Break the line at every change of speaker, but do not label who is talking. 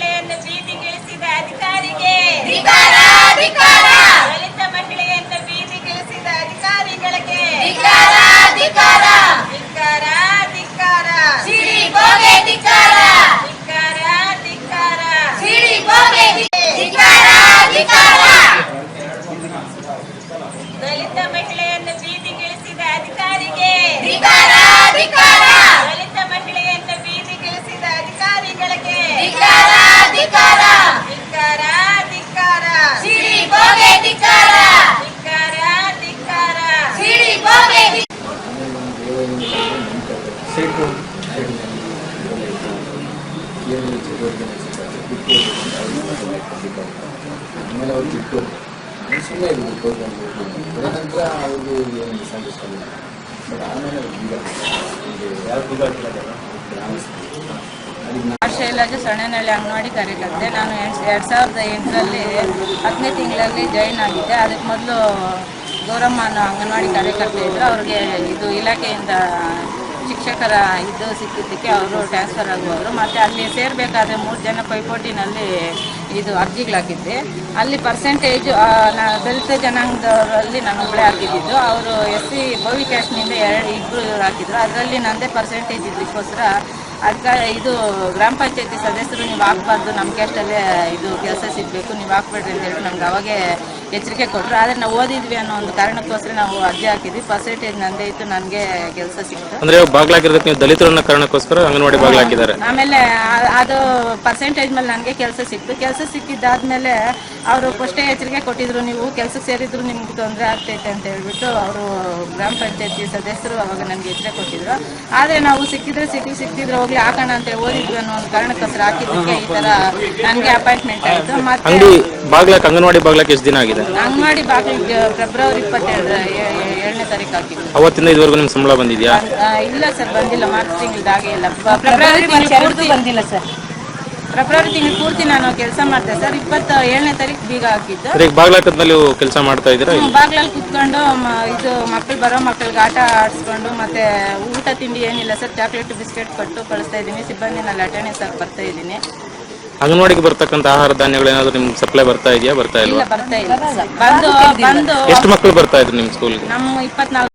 ಮಹಿಳೆಯನ್ನು ಬೀದಿಗಿಳಿಸಿದ ಅಧಿಕಾರಿಗೆ. ದಲಿತ ಮಹಿಳೆಯನ್ನು ಬೀದಿಗಿಳಿಸಿದ ಅಧಿಕಾರಿಗಳಿಗೆ. ದಲಿತ ಮಹಿಳೆಯನ್ನು ಬೀದಿಗಿಳಿಸಿದ ಅಧಿಕಾರಿಗೆ.
ಶೈಲಜ ಸೊಣ್ಣನಹಳ್ಳಿ ಅಂಗನವಾಡಿ ಕಾರ್ಯಕರ್ತೆ. ನಾನು ಎರಡು ಸಾವಿರದ ಎಂಟರಲ್ಲಿ ಹತ್ತನೇ ತಿಂಗಳಲ್ಲಿ ಜಾಯಿನ್ ಆಗಿದ್ದೆ. ಅದಕ್ಕೆ ಮೊದಲು ಗೌರಮ್ಮ ಅನ್ನೋ ಅಂಗನವಾಡಿ ಕಾರ್ಯಕರ್ತೆ ಇದ್ದರು ಅವ್ರಿಗೆ ಇದು ಇಲಾಖೆಯಿಂದ ಶಿಕ್ಷಕರ ಇದು ಸಿಕ್ಕಿದ್ದಕ್ಕೆ ಅವರು ಟ್ರಾನ್ಸ್ಫರ್ ಆಗುವವರು. ಮತ್ತು ಅಲ್ಲಿ ಸೇರಬೇಕಾದ್ರೆ ಮೂರು ಜನ ಪೈಪೋಟಿನಲ್ಲಿ ಇದು ಅರ್ಜಿಗಳಾಕಿದ್ದೆ ಅಲ್ಲಿ ಪರ್ಸೆಂಟೇಜು ದಲಿತ ಜನಾಂಗದವರಲ್ಲಿ ನಾನು ಒಬ್ಬಳೇ ಹಾಕಿದ್ದು ಅವರು ಎಸ್ ಸಿ ಬೋವಿ ಕ್ಯಾಶ್ನಿಂದ ಎರಡು ಇಬ್ಬರು ಹಾಕಿದ್ರು. ಅದರಲ್ಲಿ ನನ್ನದೇ ಪರ್ಸೆಂಟೇಜ್ ಇದಕ್ಕೋಸ್ಕರ ಅದಕ್ಕೆ ಇದು ಗ್ರಾಮ ಪಂಚಾಯತಿ ಸದಸ್ಯರು ನೀವು ಹಾಕ್ಬಾರ್ದು ನಮ್ಮ ಕ್ಯಾಸ್ಟಲ್ಲೇ ಇದು ಕೆಲಸ ಸಿಗಬೇಕು, ನೀವು ಹಾಕ್ಬೇಡ್ರಿ ಅಂತ ಹೇಳಿ ನಮ್ಗೆ ಅವಾಗೇ ಎಚ್ಚರಿಕೆ ಕೊಟ್ಟರು ಆದರೆ ನಾವು ಓದಿದ್ವಿ ಅನ್ನೋ ಒಂದು ಕಾರಣಕ್ಕೋಸ್ಕರ ನಾವು ಅರ್ಜಿ ಹಾಕಿದ್ವಿ. ಪರ್ಸೆಂಟೇಜ್ ನಂದೇ ಇತ್ತು. ನನಗೆ ಕೆಲಸ ಸಿಗುತ್ತೆ
ಅಂದ್ರೆ ಬಾಗ್ಲಾಗಿರೋದಕ್ಕೆ ನೀವು ದಲಿತರನ್ನ ಕಾರಣಕ್ಕೋಸ್ಕರ ಅಂಗನವಾಡಿ ಬಾಗ್ಲಾಕಿದ್ದಾರೆ.
ಆಮೇಲೆ ಆ- ಅದು ಪರ್ಸೆಂಟೇಜ್ ಮೇಲೆ ನನಗೆ ಕೆಲಸ ಸಿಕ್ತು. ಕೆಲಸ ಸಿಕ್ಕಿದ್ದಾದ್ಮೇಲೆ ಅವರು ಫಸ್ಟೇ ಎಚ್ಚರಿಕೆ ಕೊಟ್ಟಿದ್ರು. ನೀವು ಕೆಲಸಕ್ಕೆ ಸೇರಿದ್ರು ನಿಮ್ಗೆ ತೊಂದರೆ ಆಗ್ತೈತೆ ಅಂತ ಹೇಳ್ಬಿಟ್ಟು ಅವರು ಗ್ರಾಮ ಪಂಚಾಯತಿ ಸದಸ್ಯರು ಅವಾಗ ನನಗೆ ಎಚ್ಚರಿಕೆ ಕೊಟ್ಟಿದ್ರು. ಆದರೆ ನಾವು ಸಿಕ್ಕಿದ್ರೆ ಸಿಕ್ಕಿ ಸಿಕ್ಕಿದ್ರೆ ಹೋಗ್ಲಿ ಹಾಕೋಣ ಅಂತ ಓದಿದ್ವಿ ಅನ್ನೋ ಒಂದು ಕಾರಣಕ್ಕೋಸ್ಕರ ಹಾಕಿದ್ದಕ್ಕೆ ಈ ಥರ ನನಗೆ ಅಪಾಯಿಂಟ್ಮೆಂಟ್ ಆಯಿತು. ಮತ್ತೆ
ಅಂಗಡಿ ಬಾಗ್ಲಾಕ್ ಅಂಗನವಾಡಿ ಬಾಗ್ಲಾಕ್ ಎಷ್ಟು ದಿನ ಆಗಿದೆ?
ಅಂಗನವಾಡಿ ಬಾಗಿಲಿಗೆ ಫೆಬ್ರವರಿ ಇಪ್ಪತ್ತೆರಡು ಏಳನೇ ತಾರೀಕು ಹಾಕಿದ್ವಿ
ಅವತ್ತಿಂದ ಇದುವರೆಗೂ ನಿಮ್ಗೆ ಸಂಬಳ ಬಂದಿದ್ಯಾ?
ಆ, ಇಲ್ಲ ಸರ್ ಬಂದಿಲ್ಲ. ಮಾರ್ಚ್ ತಿಂಗಳದಾಗೆ ಇಲ್ಲ. ಫೆಬ್ರವರಿ ತಿಂಗಳು ಪೂರ್ತಿ ಬಂದಿಲ್ಲ ಸರ್. ಫೆಬ್ರವರಿ ತಿಂಗಳು ಪೂರ್ತಿ ನಾನು ಕೆಲಸ ಮಾಡ್ತೆ ಸರ್. ಇಪ್ಪತ್ತ ಏಳನೇ ತಾರೀಕು ಬೀಗ ಹಾಕಿದ್ದು.
ಸರ್ ಈಗ ಕೆಲಸ ಮಾಡ್ತಾ ಇದ್ದೀರಾ?
ಬಾಗ್ಲಲ್ಲಿ ಕುತ್ಕೊಂಡು ಮ- ಇದು ಮಕ್ಕಳು ಬರೋ ಮಕ್ಕಳಿಗೆ ಆಟ ಆಡಿಸ್ಕೊಂಡು ಮತ್ತೆ ಊಟ ತಿಂಡಿ ಏನಿಲ್ಲ ಸರ್. ಚಾಕ್ಲೇಟ್ ಬಿಸ್ಕೆಟ್ ಕೊಟ್ಟು ಕಳಿಸ್ತಾ ಇದ್ದೀನಿ. ಸಿಬ್ಬಂದಿನಲ್ಲಿ ಅಟೆಂಡೆನ್ಸ್ ಆಗಿ ಬರ್ತಾ ಇದ್ದೀನಿ.
ಅಂಗನವಾಡಿಗೆ ಬರ್ತಕ್ಕಂತ ಆಹಾರ ಧಾನ್ಯಗಳು ಏನಾದ್ರು ನಿಮ್ಗೆ ಸಪ್ಲೈ ಬರ್ತಾ ಇದೆಯಾ ಬರ್ತಾ ಇಲ್ವಾ?
ಬರ್ತಾ ಇಲ್ಲ. ಬಂದು ಬಂದು
ಎಷ್ಟು ಮಕ್ಕಳು ಬರ್ತಾ ಇದ್ರು ನಿಮ್ ಸ್ಕೂಲ್ಗೆ
ನಮ್ಮ ಇಪ್ಪತ್ನಾಲ್ಕು